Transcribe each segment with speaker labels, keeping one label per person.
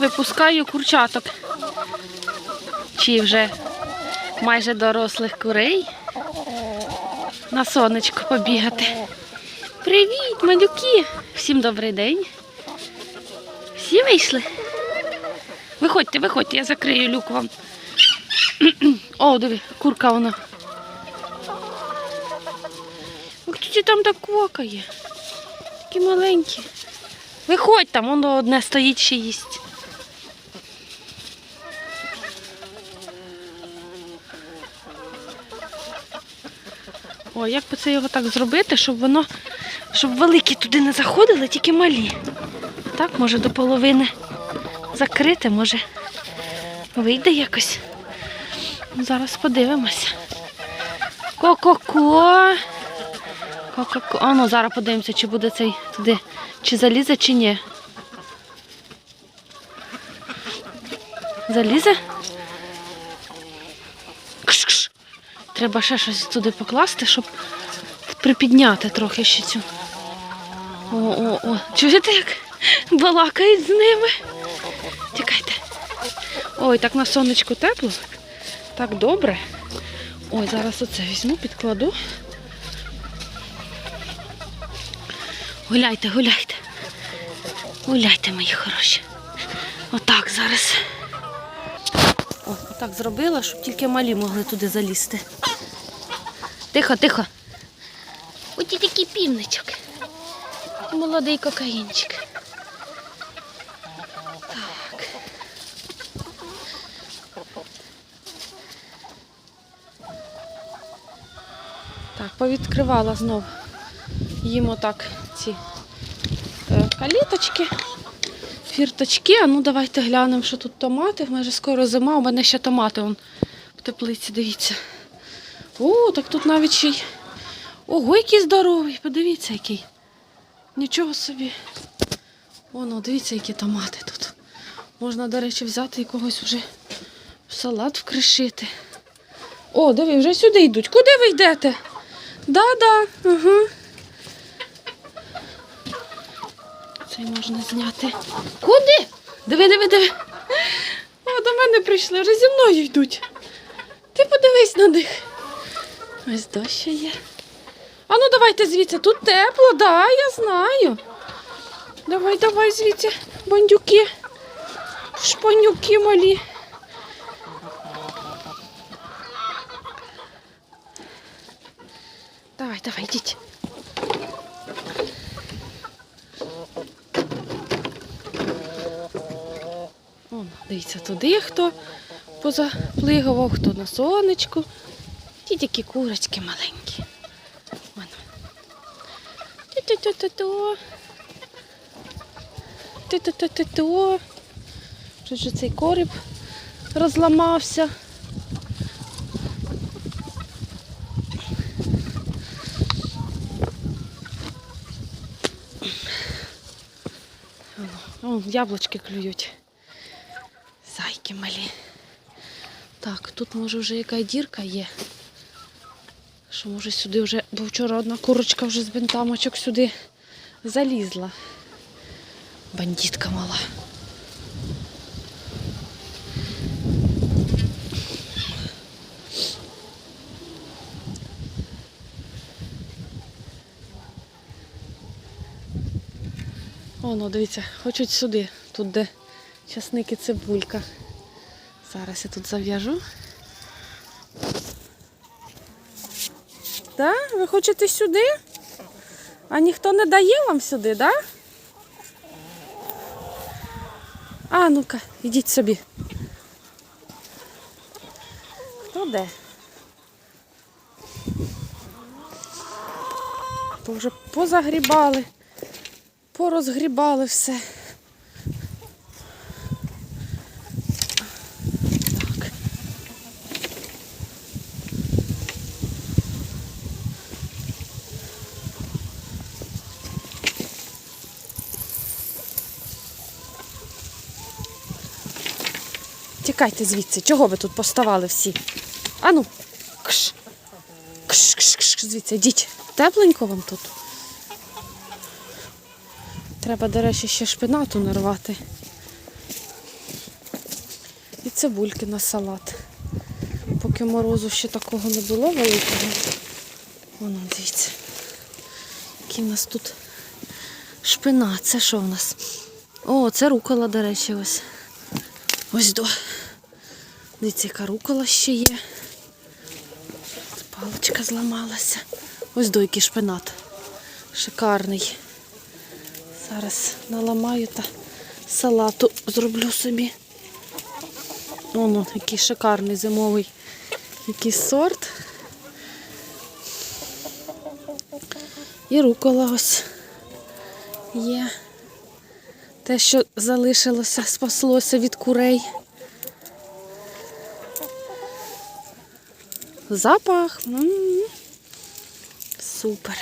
Speaker 1: Випускаю курчаток. Чи вже майже дорослих курей. На сонечко побігати. Привіт, малюки! Всім добрий день. Всі вийшли? Виходьте, виходьте, я закрию люк вам. О, диви, курка вона. Хто там так квакає? Такі маленькі. Виходь там, воно одне стоїть ще їсть. О, як би це його так зробити, щоб воно, щоб великі туди не заходили, тільки малі. Так, може до половини закрити, може вийде якось. Зараз подивимося. Ко-ко-ко. Ко-ко-ко. А ну зараз подивимося, чи буде цей туди, чи залізе, чи ні. Залізе? Треба ще щось туди покласти, щоб припідняти трохи ще цю. О-о-о. Чуєте, як балакають з ними? Тікайте. Ой, так на сонечку тепло. Так добре. Ой, зараз оце візьму, підкладу. Гуляйте, гуляйте. Гуляйте, мої хороші. Отак зараз. О, отак зробила, щоб тільки малі могли туди залізти. Тихо, тихо. Оті такий півничок. Молодий кокаїнчик. Так. Так, повідкривала знов їм отак ці е, каліточки, фірточки. А ну давайте глянемо, що тут томати. Майже скоро зима, у мене ще томати вон, в теплиці, дивіться. О, так тут навіть ще й. Ого, який здоровий, подивіться, який. Нічого собі. Воно, дивіться, які томати тут. Можна, до речі, взяти і когось вже в салат вкришити. О, диви, вже сюди йдуть. Куди ви йдете? Да-да, угу. Цей можна зняти. Куди? Диви, диви, диви. О, до мене прийшли, вже зі мною йдуть. Ти подивись на них. Ось дощ є. А ну давайте звідси. Тут тепло, да, я знаю. Давай, давай звідси, бандюки. Шпанюки малі. Давай, давай, йдіть. Вон, дивіться, туди хто позаплигував, хто на сонечку. Ті такі курочки маленькі. Вон. Ту-ту-ту-ту-ту. Ту-ту-ту-ту-ту. Що ж цей коріб розламався. О, яблучки клюють. Зайки малі. Так, тут може вже яка дірка є. Що може сюди вже, бо вчора одна курочка вже з бентамочок сюди залізла. Бандитка мала. О, ну дивіться, хочуть сюди, тут де часник і цибулька. Зараз я тут зав'яжу. Да? Ви хочете сюди? А ніхто не дає вам сюди, да? А, ну-ка, ідіть собі. Хто де? То вже позагрібали, порозгрібали все. Тікайте звідси. Чого ви тут поставали всі? Ану. Кш. Кш, кш, кш, звідси, йдіть. Тепленько вам тут. Треба, до речі, ще шпинату нарвати. І цибульки на салат. Поки морозу ще такого не було великого. Воно, дивіться. Який в нас тут шпинат. Це що в нас? О, це рукола, до речі, ось. Ось до. Дивіться, яка рукола ще є. Паличка зламалася. Ось до який шпинат. Шикарний. Зараз наламаю та салату зроблю собі. Воно, який шикарний зимовий якийсь сорт. І рукола ось є. Те, що залишилося, спаслося від курей. Запах. м Супер.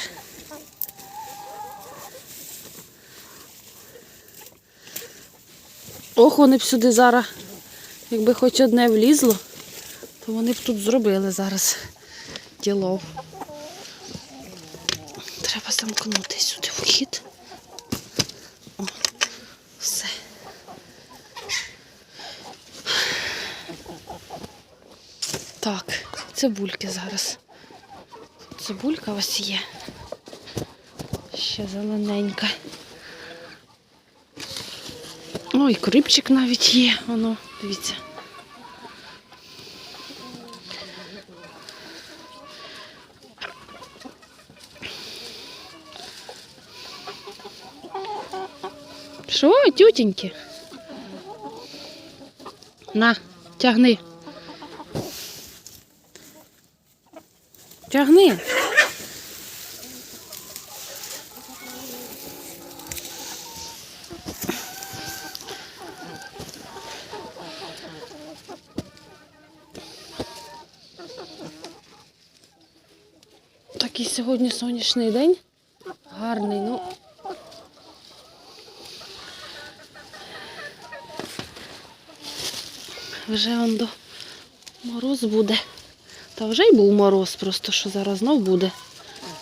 Speaker 1: Ох, вони б сюди зараз, якби хоч одне влізло, то вони б тут зробили зараз діло. Треба замкнути сюди вхід. О, все. Так, цибульки зараз. Цибулька ось є. Ще зелененька. Ой, крипчик навіть є, воно, дивіться. Що, тютеньки? На, тягни. Тягни. Такий сьогодні сонячний день. Гарний, ну. Вже он до мороз буде. Та вже й був мороз, просто що зараз знов буде.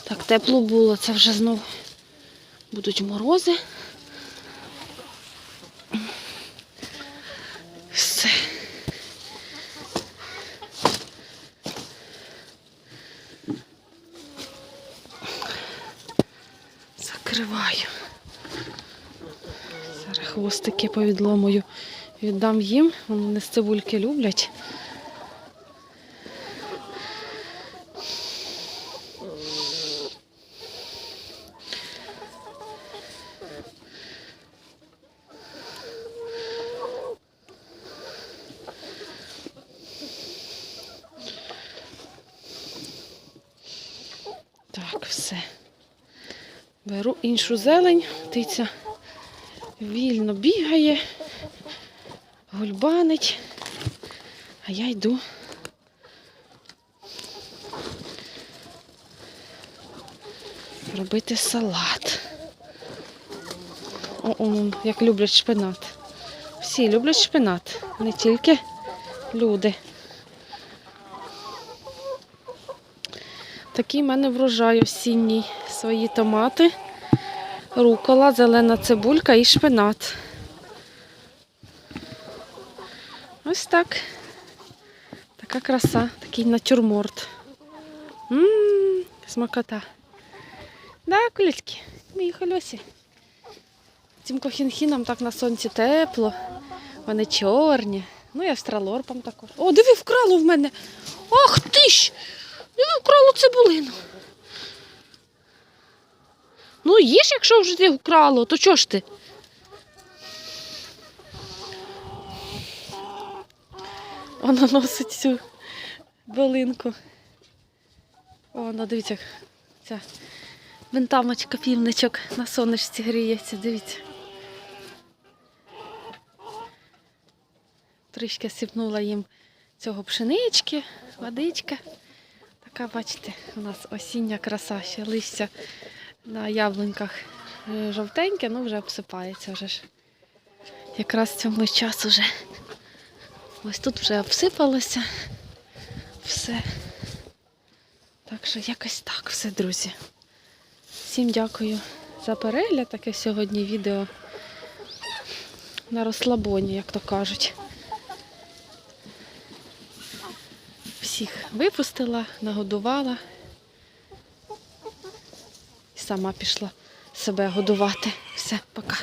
Speaker 1: Так тепло було, це вже знов будуть морози. Все. Закриваю. Зараз хвостики повідломую. Віддам їм, вони з цибульки люблять. Так, все. Беру іншу зелень, птиця вільно бігає, гульбанить, а я йду. Робити салат. О, о, як люблять шпинат. Всі люблять шпинат, не тільки люди. Такий в мене врожай осінній. Свої томати, рукола, зелена цибулька і шпинат. Ось так. Така краса, такий натюрморт. Ммм, смакота. Да, кулечки, мої хольосі. Цим кохінхінам так на сонці тепло. Вони чорні. Ну і австралорпам також. О, диви, вкрало в мене. Ах ти ж! Диви, вкрало цибулину. Ну, їж, якщо вже ти вкрало, то чого ж ти? Вона носить цю долинку. О, ну дивіться, ця винтамочка, півничок на сонечці гріється, дивіться. Трішки сипнула їм цього пшенички, водичка. Така, бачите, у нас осіння краса, ще листя на яблуньках е, жовтеньке, ну вже обсипається вже ж. Якраз цьому час уже. Ось тут вже обсипалося все. Так що якось так все, друзі. Всім дякую за перегляд. Таке сьогодні відео на розслабоні, як то кажуть. Всіх випустила, нагодувала. Сама пішла себе годувати. Все, пока.